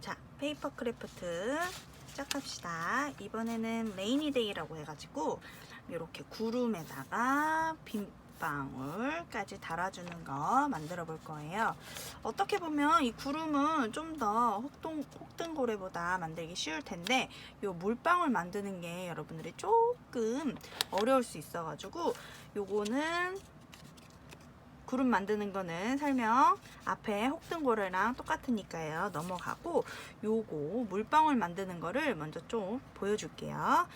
자, 페이퍼 크래프트 시작합시다. 이번에는 레이니데이라고 해가지고 이렇게 구름에다가 빗방울까지 달아주는 거 만들어 볼 거예요. 어떻게 보면 이 구름은 좀 더 혹동, 혹등고래보다 만들기 쉬울 텐데 이 물방울 만드는 게 여러분들이 조금 어려울 수 있어가지고 요거는 구름 만드는 거는 설명 앞에 혹등고래랑 똑같으니까요. 넘어가고 요거 물방울 만드는 거를 먼저 좀 보여줄게요.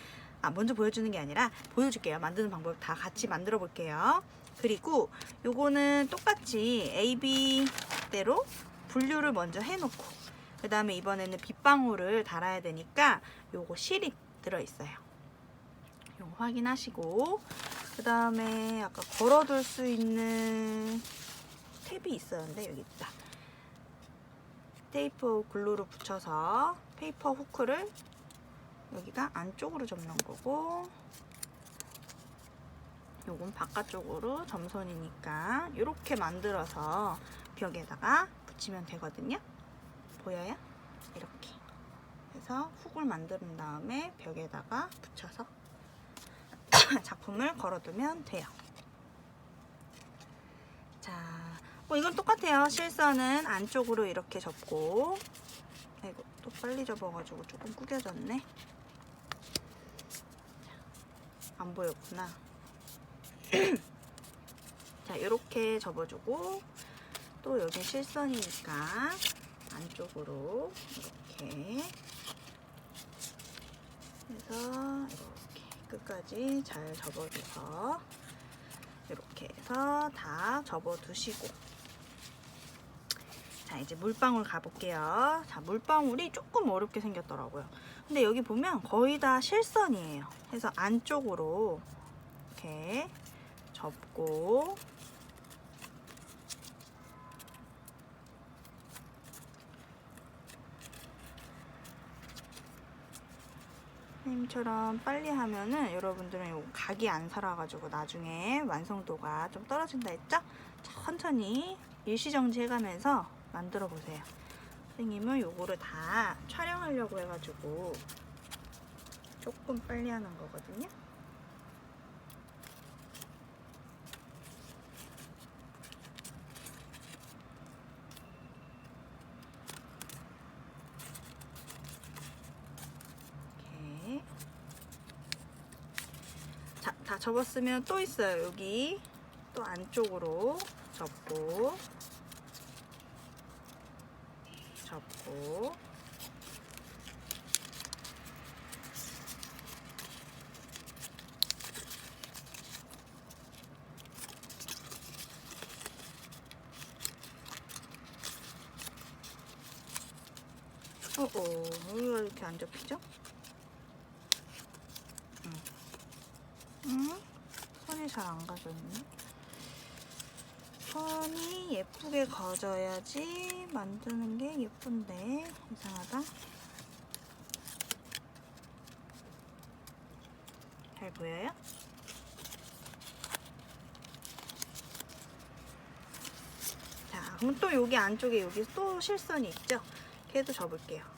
아, 먼저 보여주는 게 아니라 보여줄게요. 만드는 방법 다 같이 만들어 볼게요. 그리고 요거는 똑같이 AB대로 분류를 먼저 해놓고 그 다음에 이번에는 빗방울을 달아야 되니까 요거 실이 들어있어요. 요거 확인하시고 그 다음에 아까 걸어둘 수 있는 탭이 있었는데 여기 있다. 테이프 글루로 붙여서 페이퍼 후크를 여기가 안쪽으로 접는 거고 요건 바깥쪽으로 점선이니까 이렇게 만들어서 벽에다가 붙이면 되거든요. 보여요? 이렇게. 그래서 훅을 만든 다음에 벽에다가 붙여서 작품을 걸어두면 돼요. 자, 뭐 이건 똑같아요. 실선은 안쪽으로 이렇게 접고, 아이고 또 빨리 접어가지고 조금 구겨졌네. 안 보였구나. 자, 이렇게 접어주고 또 여기 실선이니까 안쪽으로 이렇게 해서 끝까지 잘 접어줘서 이렇게 해서 다 접어두시고. 자 이제 물방울 가볼게요. 자 물방울이 조금 어렵게 생겼더라고요. 근데 여기 보면 거의 다 실선이에요. 그래서 안쪽으로 이렇게 접고 선생님처럼 빨리 하면은 여러분들은 요 각이 안 살아가지고 나중에 완성도가 좀 떨어진다 했죠? 천천히 일시정지 해가면서 만들어 보세요. 선생님은 요거를 다 촬영하려고 해가지고 조금 빨리 하는 거거든요. 이렇게 자, 다 접었으면 또 있어요. 여기 또 안쪽으로 접고 접고 어어 여기가 이렇게 안 접히죠? 응? 선이 잘 안 가져있네. 선이 예쁘게 가져야지 만드는 게 예쁜데 이상하다. 잘 보여요? 자, 그럼 또 여기 안쪽에 여기 또 실선이 있죠? 걔도 접을게요.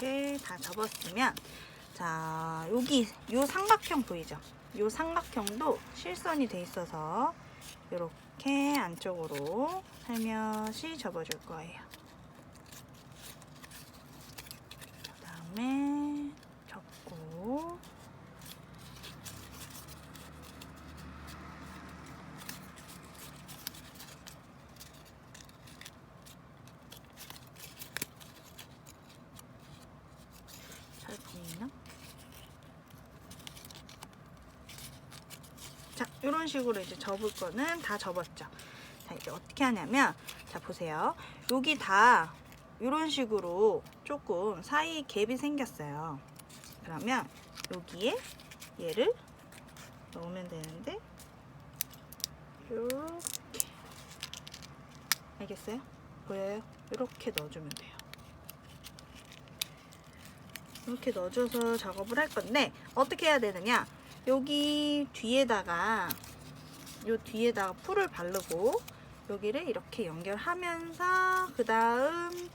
이렇게 다 접었으면 자 여기 요 삼각형 보이죠? 요 삼각형도 실선이 돼 있어서 이렇게 안쪽으로 살며시 접어줄 거예요. 그 다음에 접고 잘 보이나? 자, 이런 식으로 이제 접을 거는 다 접었죠. 자, 이제 어떻게 하냐면, 자, 보세요. 여기 다 이런 식으로 조금 사이 갭이 생겼어요. 그러면 여기에 얘를 넣으면 되는데 이렇게 알겠어요? 보여요? 이렇게 넣어주면 돼요. 이렇게 넣어줘서 작업을 할 건데 어떻게 해야 되느냐? 여기 뒤에다가 요 뒤에다가 풀을 바르고 여기를 이렇게 연결하면서 그 다음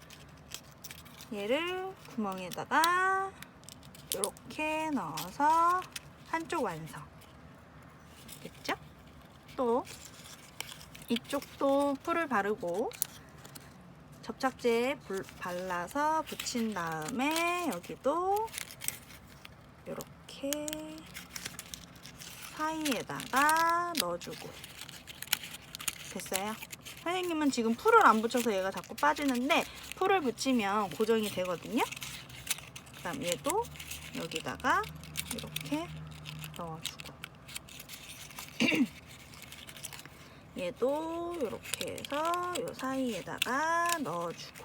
얘를 구멍에다가 이렇게 넣어서 한쪽 완성. 됐죠? 또 이쪽도 풀을 바르고 접착제 불- 발라서 붙인 다음에 여기도 이렇게 사이에다가 넣어주고 됐어요. 선생님은 지금 풀을 안 붙여서 얘가 자꾸 빠지는데 풀을 붙이면 고정이 되거든요. 그 다음 얘도 여기다가 이렇게 넣어주고 얘도 이렇게 해서 이 사이에다가 넣어주고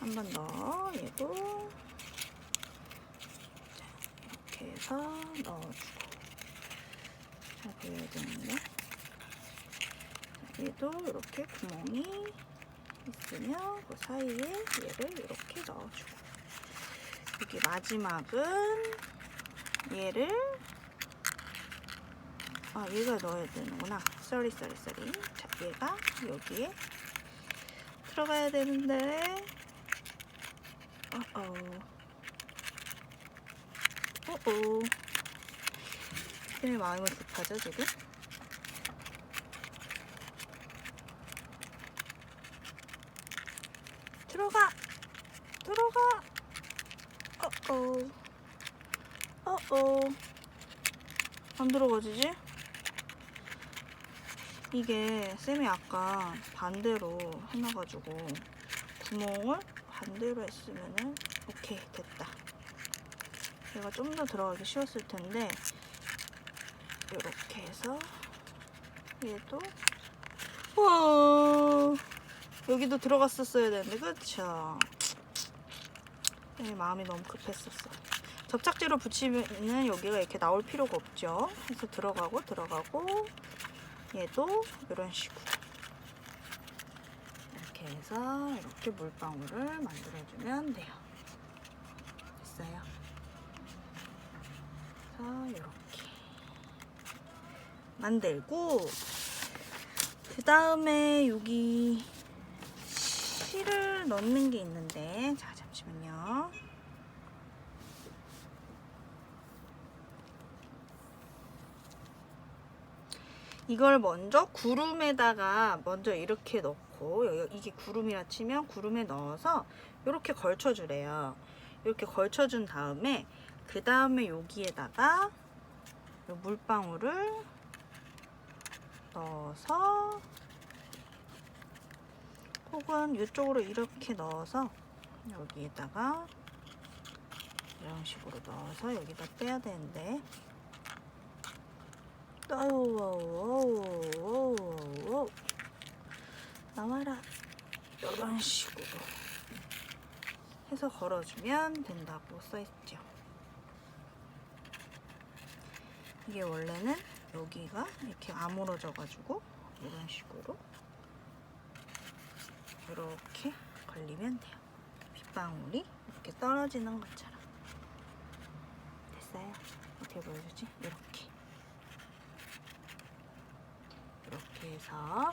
한 번 더 얘도 자, 이렇게 해서 넣어주고 잘 보여야 되는데. 자, 얘도 이렇게 구멍이 있으면 그 사이에 얘를 이렇게 넣어주고. 여기 마지막은 얘를 아 얘가 넣어야 되는구나. 쏘리 쏘리 쏘리 자 얘가 여기에 들어가야 되는데. 어어 어어 왜 마음이 급하죠 지금? 들어가! 들어가! 어어. 어어. 안 들어가지지? 이게 쌤이 아까 반대로 해놔가지고 구멍을 반대로 했으면은 오케이 됐다. 얘가 좀 더 들어가기 쉬웠을 텐데 이렇게 해서 얘도 와 여기도 들어갔었어야 되는데 그쵸? 네, 마음이 너무 급했었어 접착제로 붙이면은 여기가 이렇게 나올 필요가 없죠 그래서 들어가고 들어가고 얘도 이런 식으로 이렇게 해서 이렇게 물방울을 만들어주면 돼요. 됐어요. 그래서 이렇게 만들고 그 다음에 여기 실을 넣는 게 있는데 자 잠시만요. 이걸 먼저 구름에다가 먼저 이렇게 넣고 이게 구름이라 치면 구름에 넣어서 이렇게 걸쳐주래요. 이렇게 걸쳐준 다음에 그 다음에 여기에다가 요 물방울을 넣어서 혹은 이쪽으로 이렇게 넣어서 여기에다가 이런 식으로 넣어서 여기다 빼야 되는데. 아우. 나와라. 이런 식으로 해서 걸어주면 된다고 써있죠. 이게 원래는 여기가 이렇게 아물어져 가지고 이런 식으로 이렇게 걸리면 돼요 빗방울이 이렇게 떨어지는 것처럼 됐어요 어떻게 보여주지? 이렇게 이렇게 해서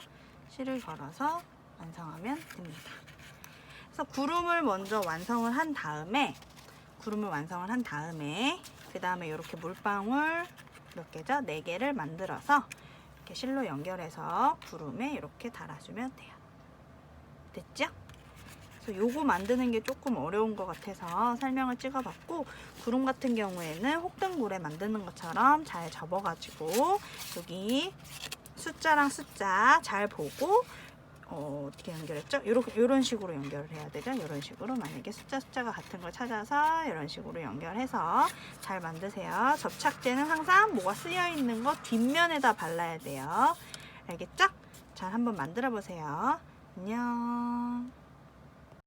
실을 걸어서 완성하면 됩니다. 그래서 구름을 먼저 완성을 한 다음에 구름을 완성을 한 다음에 그 다음에 이렇게 물방울 몇 개죠? 네 개를 만들어서 이렇게 실로 연결해서 구름에 이렇게 달아주면 돼요. 됐죠? 그래서 요거 만드는 게 조금 어려운 것 같아서 설명을 찍어봤고 구름 같은 경우에는 혹등굴에 만드는 것처럼 잘 접어가지고 여기 숫자랑 숫자 잘 보고 어, 어떻게 연결했죠? 요런, 요런 식으로 연결을 해야 되죠? 이런 식으로 만약에 숫자 숫자가 같은 걸 찾아서 이런 식으로 연결해서 잘 만드세요. 접착제는 항상 뭐가 쓰여 있는 거 뒷면에다 발라야 돼요. 알겠죠? 잘 한번 만들어 보세요. 안녕.